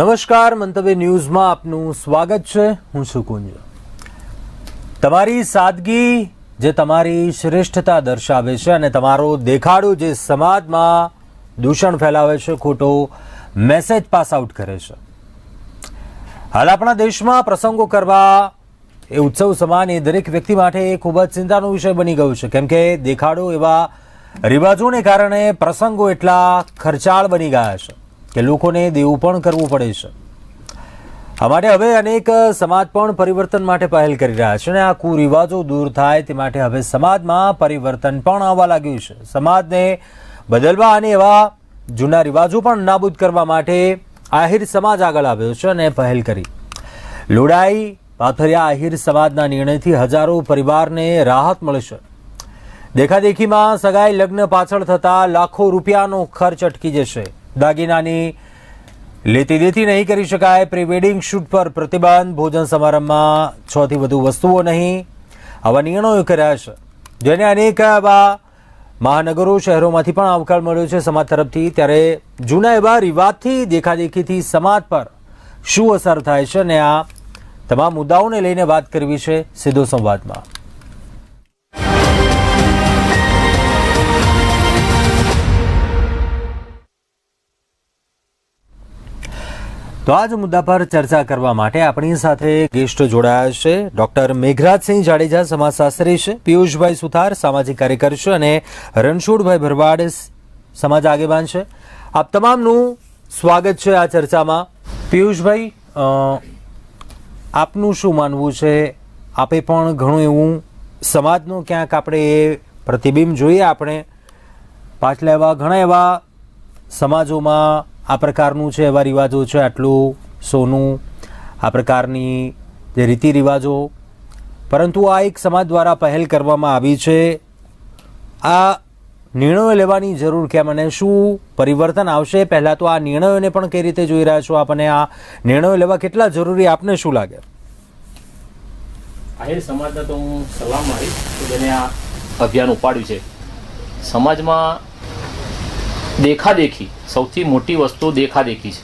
નમસ્કાર, મંતવ્ય ન્યૂઝમાં આપનું સ્વાગત છે. હું છું કુંજ. તમારી સાદગી જે તમારી શ્રેષ્ઠતા દર્શાવે છે અને તમારો દેખાડો જે સમાજમાં દૂષણ ફેલાવે છે, ખોટો મેસેજ પાસ આઉટ કરે છે. હાલ આપણા દેશમાં પ્રસંગો કરવા એ ઉત્સવ સમાન એ દરેક વ્યક્તિ માટે ખૂબ જ ચિંતાનો વિષય બની ગયો છે. કેમ કે દેખાડો એવા રિવાજોને કારણે પ્રસંગો એટલા ખર્ચાળ બની ગયા છે. કે લોકોને દેવું પણ કરવું પડે છે. અમારે હવે અનેક સમાજ પણ પરિવર્તન માટે પહેલ કરી રહ્યા છે અને આ કુરિવાજો દૂર થાય તે માટે હવે સમાજમાં પરિવર્તન પણ આવવા લાગ્યું છે. સમાજને બદલવા અને એવા જૂના રિવાજો પણ નાબૂદ કરવા માટે આહિર સમાજ આગળ આવ્યો છે અને પહેલ કરી. લોડાઈ, પાથરિયા આહિર સમાજના નિર્ણયથી હજારો પરિવારને રાહત મળશે દેખાદેખીમાં સગાઈ લગ્ન પાછળ થતા લાખો રૂપિયાનો ખર્ચ અટકી જશે. દાગીનાની લેતી દેતી નહીં કરી શકાય. પ્રી વેડિંગ શૂટ પર પ્રતિબંધ. ભોજન સમારંભમાં છ થી વધુ વસ્તુઓ નહીં. આવા નિર્ણયો કર્યા છે. જેને અનેક એવા મહાનગરો શહેરોમાંથી પણ આવકાર મળ્યો છે. સમાજ તરફથી ત્યારે જૂના એવા રિવાજથી, દેખાદેખીથી સમાજ પર શું અસર થાય છે અને આ તમામ મુદ્દાઓને લઈને વાત કરવી છે સીધો સંવાદમાં. તો આ જ મુદ્દા પર ચર્ચા કરવા માટે આપણી સાથે ગેસ્ટ જોડાયા છે. ડોક્ટર મેઘરાજસિંહ જાડેજા સમાજશાસ્ત્રી છે, પિયુષભાઈ સુથાર સામાજિક કાર્યકર છે અને રણછોડભાઈ ભરવાડ સમાજ આગેવાન છે. આપ તમામનું સ્વાગત છે આ ચર્ચામાં. પિયુષભાઈ આપનું શું માનવું છે? આપે પણ ઘણું એવું સમાજનું ક્યાંક આપણે એ પ્રતિબિંબ જોઈએ આપણે. પાછલા એવા ઘણા એવા સમાજોમાં આ પ્રકારનું છે, એવા રિવાજો છે, આટલું સોનું, આ પ્રકારની જે રીતિ રિવાજો પરંતુ આ એક સમાજ દ્વારા પહેલ કરવામાં આવી છે. આ નિર્ણયો લેવાની જરૂર કેમ અને શું પરિવર્તન આવશે? પહેલાં તો આ નિર્ણયોને પણ કઈ રીતે જોઈ રહ્યા છો આપ આ નિર્ણયો લેવા કેટલા જરૂરી? આપને શું લાગે? આહિર, સમાજને તો હું સલામ મારીશ કે જેને આ અભિયાન ઉપાડ્યું છે. સમાજમાં દેખાદેખી, સૌથી મોટી વસ્તુ દેખાદેખી છે.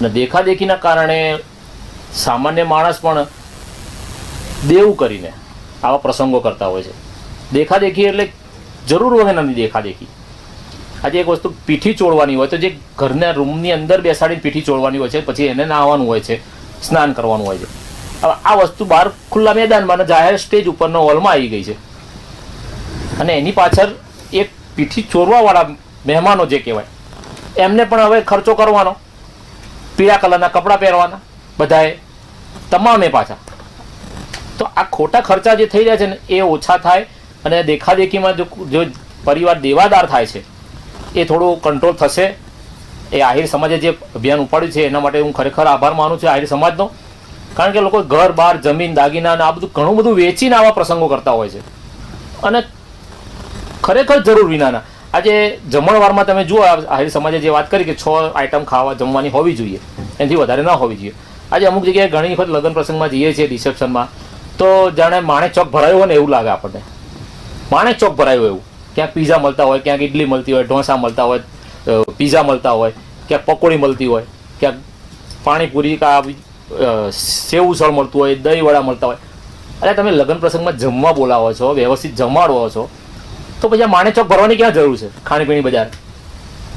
અને દેખાદેખીના કારણે સામાન્ય માણસ પણ દેવું કરીને આવા પ્રસંગો કરતા હોય છે. દેખાદેખી એટલે જરૂર વગરની દેખાદેખી. આજે એક વસ્તુ પીઠી ચોળવાની હોય તો જે ઘરના રૂમની અંદર બેસાડીને પીઠી ચોળવાની હોય છે, પછી એને નાહવાનું હોય છે, સ્નાન કરવાનું હોય છે. હવે આ વસ્તુ બહાર ખુલ્લા મેદાનમાં જાહેર સ્ટેજ ઉપરના હોલમાં આવી ગઈ છે. અને એની પાછળ એક પીઠી ચોરવાવાળા મહેમાનો જે કહેવાય. એમને પણ હવે ખર્ચો કરવાનો, પીળા કલરના કપડાં પહેરવાના, બધાએ તમામે પાછા. તો આ ખોટા ખર્ચા જે થઈ રહ્યા છે ને, એ ઓછા થાય અને દેખાદેખીમાં જો પરિવાર દેવાદાર થાય છે, એ થોડું કંટ્રોલ થશે. એ આહિર સમાજે જે અભિયાન ઉપાડ્યું છે, એના માટે હું ખરેખર આભાર માનું છું આહિર સમાજનો. કારણ કે લોકો ઘર બહાર જમીન, દાગીના અને આ બધું ઘણું બધું વેચીને આવા પ્રસંગો કરતા હોય છે. અને ખરેખર જરૂર વિનાના. આજે જમણવારમાં તમે જુઓ આહિર સમાજે જે વાત કરી કે છ આઈટમ ખાવા જમવાની હોવી જોઈએ, એનાથી વધારે ન હોવી જોઈએ. આજે અમુક જગ્યાએ ઘણી વખત લગ્ન પ્રસંગમાં જઈએ છીએ, રિસેપ્શનમાં, તો જાણે માણે ચોક ભરાયો હોય ને એવું લાગે આપણને. માણે ચોક ભરાયો એવું. ક્યાંક પીઝા મળતા હોય, ક્યાંક ઇડલી મળતી હોય, ઢોસા મળતા હોય પીઝા મળતા હોય, ક્યાંક પકોડી મળતી હોય, ક્યાંક પાણીપુરી કા સેવ ઉસળ મળતું હોય દહીં વડા મળતા હોય. અરે તમે લગ્ન પ્રસંગમાં જમવા બોલાવો છો, વ્યવસ્થિત જમાડવો છો તો પછી આ માણે ચોક ભરવાની ક્યાં જરૂર છે? ખાણીપીણી બજાર.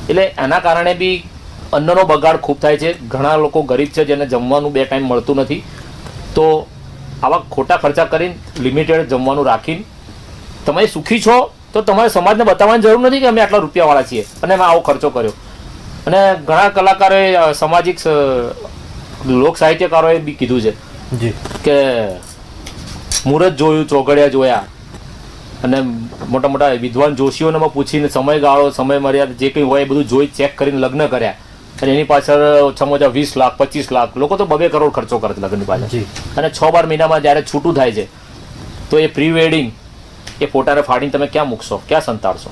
એટલે એના કારણે બી અન્નનો બગાડ ખૂબ થાય છે. ઘણા લોકો ગરીબ છે જેને જમવાનું બે ટાઈમ મળતું નથી. તો આવા ખોટા ખર્ચા કરીને લિમિટેડ જમવાનું રાખીને તમે સુખી છો તો તમારે સમાજને બતાવવાની જરૂર નથી કે અમે આટલા રૂપિયાવાળા છીએ અને અમે આવો ખર્ચો કર્યો. અને ઘણા કલાકારોએ સામાજિક લોક સાહિત્યકારોએ બી કીધું છે જી. કે મુરત જોયું ચોઘડિયા જોયા. અને મોટા મોટા વિદ્વાન જોશીઓને પૂછીને સમયગાળો સમય મર્યાદા જે કંઈ હોય એ બધું જોઈ ચેક કરીને લગ્ન કર્યા. અને એની પાછળ ઓછામાં ઓછા વીસ લાખ પચીસ લાખ લોકો તો બબે કરોડ ખર્ચો કરે છે લગ્નની પાછળ. અને છ બાર મહિનામાં જ્યારે છૂટું થાય છે તો એ પ્રી વેડિંગ એ ફોટાને ફાડીને તમે ક્યાં મૂકશો? ક્યાં સંતાડશો?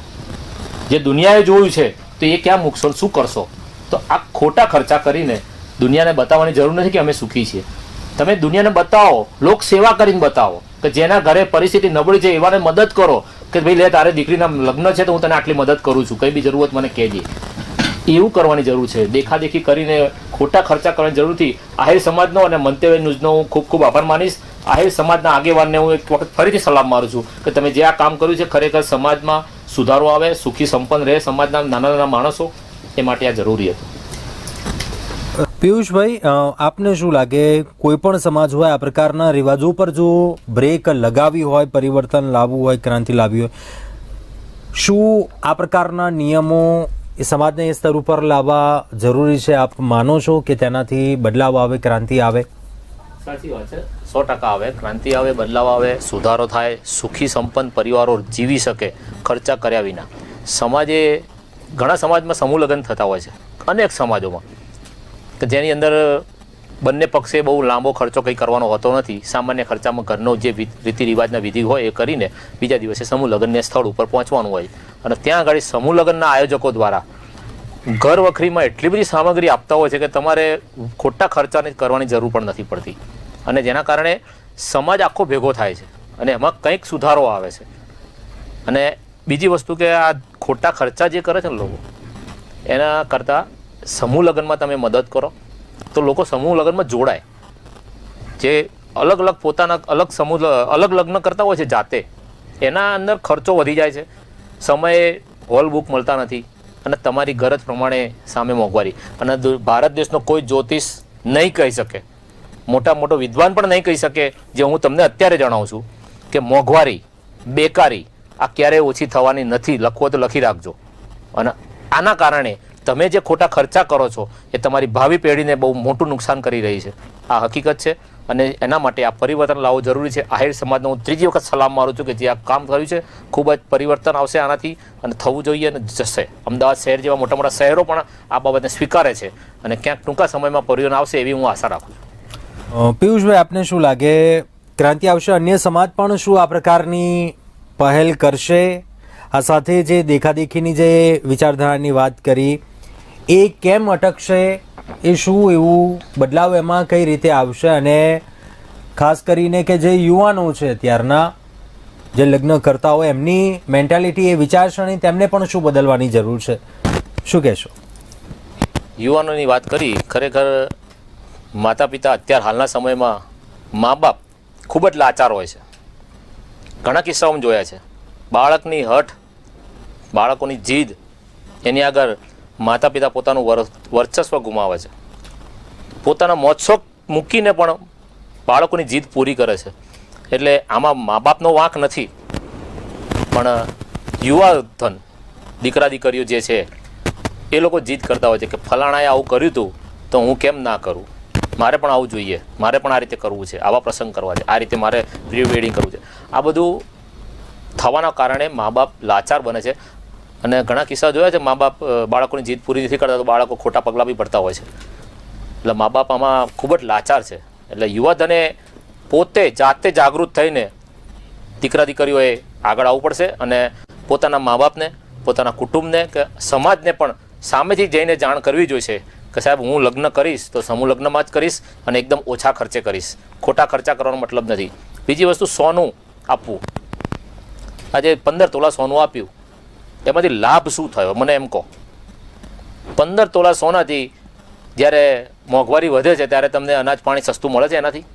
જે દુનિયાએ જોયું છે તો એ ક્યાં મૂકશો શું કરશો? તો આ ખોટા ખર્ચા કરીને દુનિયાને બતાવવાની જરૂર નથી કે અમે સુખી છીએ. તમે દુનિયાને બતાવો લોક સેવા કરીને બતાવો. કે જેના ઘરે પરિસ્થિતિ નબળી છે એવાને મદદ કરો. કે ભાઈ લે, તારે દીકરીના લગ્ન છે તો હું તને આટલી મદદ કરું છું. કઈ બી જરૂરત મને કહેજે. એવું કરવાની જરૂર છે. દેખાદેખી કરીને ખોટા ખર્ચા કરવાની જરૂરથી આહિર સમાજનો અને મંતવ્ય ન્યૂઝનો હું ખૂબ ખૂબ આભાર માનીશ. આહિર સમાજના આગેવાનને હું એક વખત ફરીથી સલામ મારું છું કે તમે જે આ કામ કર્યું છે ખરેખર સમાજમાં સુધારો આવે, સુખી સંપન્ન રહે સમાજના નાના નાના માણસો, એ માટે આ જરૂરી હતું. પિયુષભાઈ આપને શું લાગે, કોઈ પણ સમાજ હોય, આ પ્રકારના રિવાજો પર જો બ્રેક લગાવી હોય, પરિવર્તન લાવવું હોય, ક્રાંતિ લાવવી હોય, શું આ પ્રકારના નિયમો એ સમાજને એ સ્તર ઉપર લાવવા જરૂરી છે? આપ માનો છો કે તેનાથી બદલાવ આવે, ક્રાંતિ આવે? સાચી વાત છે. સો ટકા આવે. ક્રાંતિ આવે, બદલાવ આવે, સુધારો થાય, સુખી સંપન્ન પરિવારો જીવી શકે ખર્ચા કર્યા વિના. સમાજે ઘણા સમાજમાં સમૂહ લગ્ન થતા હોય છે. અનેક સમાજોમાં. કે જેની અંદર બંને પક્ષે બહુ લાંબો ખર્ચો કંઈ કરવાનો હોતો નથી. સામાન્ય ખર્ચામાં ઘરનો જે રીતિ રિવાજના વિધિ હોય એ કરીને બીજા દિવસે સમૂહ લગ્નને સ્થળ ઉપર પહોંચવાનું હોય. અને ત્યાં આગળ સમૂહ લગ્નના આયોજકો દ્વારા ઘર વખરીમાં એટલી બધી સામગ્રી આપતા હોય છે કે તમારે ખોટા ખર્ચાની કરવાની જરૂર પણ નથી પડતી. અને જેના કારણે સમાજ આખો ભેગો થાય છે અને એમાં કંઈક સુધારો આવે છે. અને બીજી વસ્તુ કે આ ખોટા ખર્ચા જે કરે છે ને લોકો, એના કરતાં સમૂહ લગ્નમાં તમે મદદ કરો, તો લોકો સમૂહ લગ્નમાં જોડાય. જે અલગ અલગ પોતાના અલગ સમૂહ અલગ લગ્ન કરતા હોય છે જાતે, એના અંદર ખર્ચો વધી જાય છે. સમયે હોલ બુક મળતા નથી અને તમારી ગરજ પ્રમાણે સામે મોંઘવારી. અને ભારત દેશનો કોઈ જ્યોતિષ નહીં કહી શકે. મોટા મોટો વિદ્વાન પણ નહીં કહી શકે, જે હું તમને અત્યારે જણાવું છું કે મોંઘવારી, બેકારી, આ ક્યારેય ઓછી થવાની નથી, લખવો તો લખી રાખજો. અને આના કારણે તમે જે ખોટા ખર્ચા કરો છો, એ તમારી ભાવિ પેઢીને બહુ મોટું નુકસાન કરી રહી છે. આ હકીકત છે અને એના માટે આ પરિવર્તન લાવવું જરૂરી છે. આહિર સમાજનો હું ત્રીજી વખત સલામ મારું છું કે જે આ કામ કર્યું છે, ખૂબ જ પરિવર્તન આવશે આનાથી અને થવું જોઈએ અને જશે. અમદાવાદ શહેર જેવા મોટા મોટા શહેરો પણ આ બાબતને સ્વીકારે છે અને ક્યાંક ટૂંકા સમયમાં પરિવર્તન આવશે એવી હું આશા રાખું છું. પિયુષભાઈ, આપને શું લાગે? ક્રાંતિ આવશે, અન્ય સમાજ પણ શું આ પ્રકારની પહેલ કરશે? આ સાથે જે દેખાદેખીની જે વિચારધારાની વાત કરી એ કેમ અટકશે, એ શું એવું બદલાવ એમાં કઈ રીતે આવશે અને ખાસ કરીને કે જે યુવાનો છે ત્યારના, જે લગ્ન કરતા હોય, એમની મેન્ટાલિટી એ વિચારસરણી તેમને પણ શું બદલવાની જરૂર છે? શું કહેશો? યુવાનોની વાત કરી, ખરેખર માતા પિતા અત્યાર હાલના સમયમાં મા બાપ ખૂબ જ લાચાર હોય છે. ઘણા કિસ્સાઓમાં જોયા છે. બાળકની હઠ, બાળકોની જીદ, એની આગળ માતા પિતા પોતાનું વર- વર્ચસ્વ ગુમાવે છે. પોતાના મોત્સવ મૂકીને પણ બાળકોની જીદ પૂરી કરે છે. એટલે આમાં મા બાપનો વાંક નથી. પણ, યુવા ધન, દીકરા દીકરીઓ જે છે, એ લોકો જીદ કરતા હોય છે કે ફલાણાએ આવું કર્યું હતું તો હું કેમ ના કરું? મારે પણ આવું જોઈએ. મારે પણ આ રીતે કરવું છે. આવા પ્રસંગ કરવા છે. આ રીતે મારે પ્રી વેડિંગ કરવું છે. આ બધું થવાના કારણે મા બાપ લાચાર બને છે. અને ઘણા કિસ્સા જોયા છે મા બાપ બાળકોની જીદ પૂરી નથી કરતા તો બાળકો ખોટા પગલાં બી ભરતા હોય છે. એટલે મા બાપ આમાં ખૂબ જ લાચાર છે. એટલે યુવાધને પોતે જાતે જાગૃત થઈને દીકરા દીકરીઓએ આગળ આવવું પડશે અને પોતાના મા બાપને પોતાના કુટુંબને કે સમાજને પણ સામેથી જઈને જાણ કરવી જોઈશે કે સાહેબ, હું લગ્ન કરીશ તો સમૂહ લગ્નમાં જ કરીશ અને એકદમ ઓછા ખર્ચે કરીશ. ખોટા ખર્ચા કરવાનો મતલબ નથી. બીજી વસ્તુ સોનું આપવું. આજે પંદર તોલા સોનું આપ્યું. એમાંથી લાભ શું થયો? મને એમ કહો. પંદર તોલા સોનાથી જ્યારે મોંઘવારી વધે છે, ત્યારે તમને અનાજ પાણી સસ્તું મળે છે એનાથી?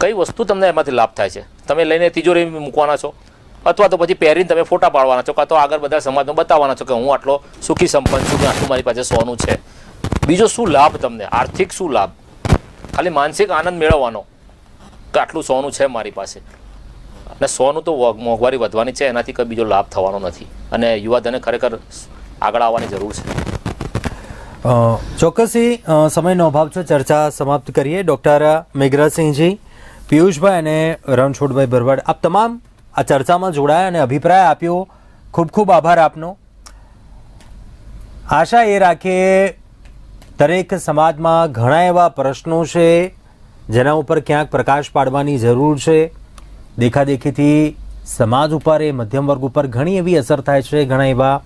કઈ વસ્તુ તમને એમાંથી લાભ થાય છે? તમે લઈને તિજોરી મૂકવાના છો, અથવા તો પછી પહેરીને તમે ફોટા પાડવાના છો, કાં તો આગળ બધા સમાજમાં બતાવવાના છો કે હું આટલો સુખી સંપન્ન છું કે આટલું મારી પાસે સોનું છે. બીજો શું લાભ તમને? આર્થિક શું લાભ? ખાલી માનસિક આનંદ મેળવવાનો કે આટલું સોનું છે મારી પાસે? અને સોનું તો મોંઘવારી વધવાની છે, એનાથી કોઈ બીજો લાભ થવાનો નથી. અને યુવાધને ખરેખર આગળ આવવાની જરૂર છે. ચોક્કસી સમયનો અભાવ છે. ચર્ચા સમાપ્ત કરીએ. ડૉક્ટર મેઘરાજસિંહજી, પિયુષભાઈ અને રણછોડભાઈ ભરવાડ, આપ તમામ આ ચર્ચામાં જોડાયા અને અભિપ્રાય આપ્યો. ખૂબ ખૂબ આભાર આપનો. આશા એ રાખીએ, દરેક સમાજમાં ઘણા એવા પ્રશ્નો છે, જેના ઉપર ક્યાંક પ્રકાશ પાડવાની જરૂર છે. દેખાદેખીથી સમાજ ઉપર એ મધ્યમ વર્ગ ઉપર ઘણી એવી અસર થાય છે, ઘણા એવા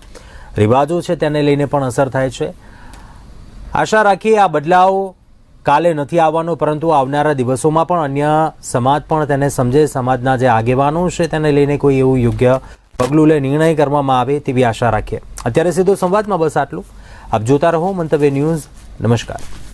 રિવાજો છે તેને લઈને પણ અસર થાય છે. આશા રાખીએ આ બદલાવ કાલે નથી આવવાનો, પરંતુ આવનારા દિવસોમાં પણ અન્ય સમાજ પણ તેને સમજે, સમાજના જે આગેવાનો છે તેને લઈને કોઈ એવું યોગ્ય પગલું લે, નિર્ણય કરવામાં આવે તેવી આશા રાખીએ. અત્યારે સીધો સંવાદમાં બસ આટલું. આપ જોતા રહો મંતવ્ય ન્યૂઝ. નમસ્કાર.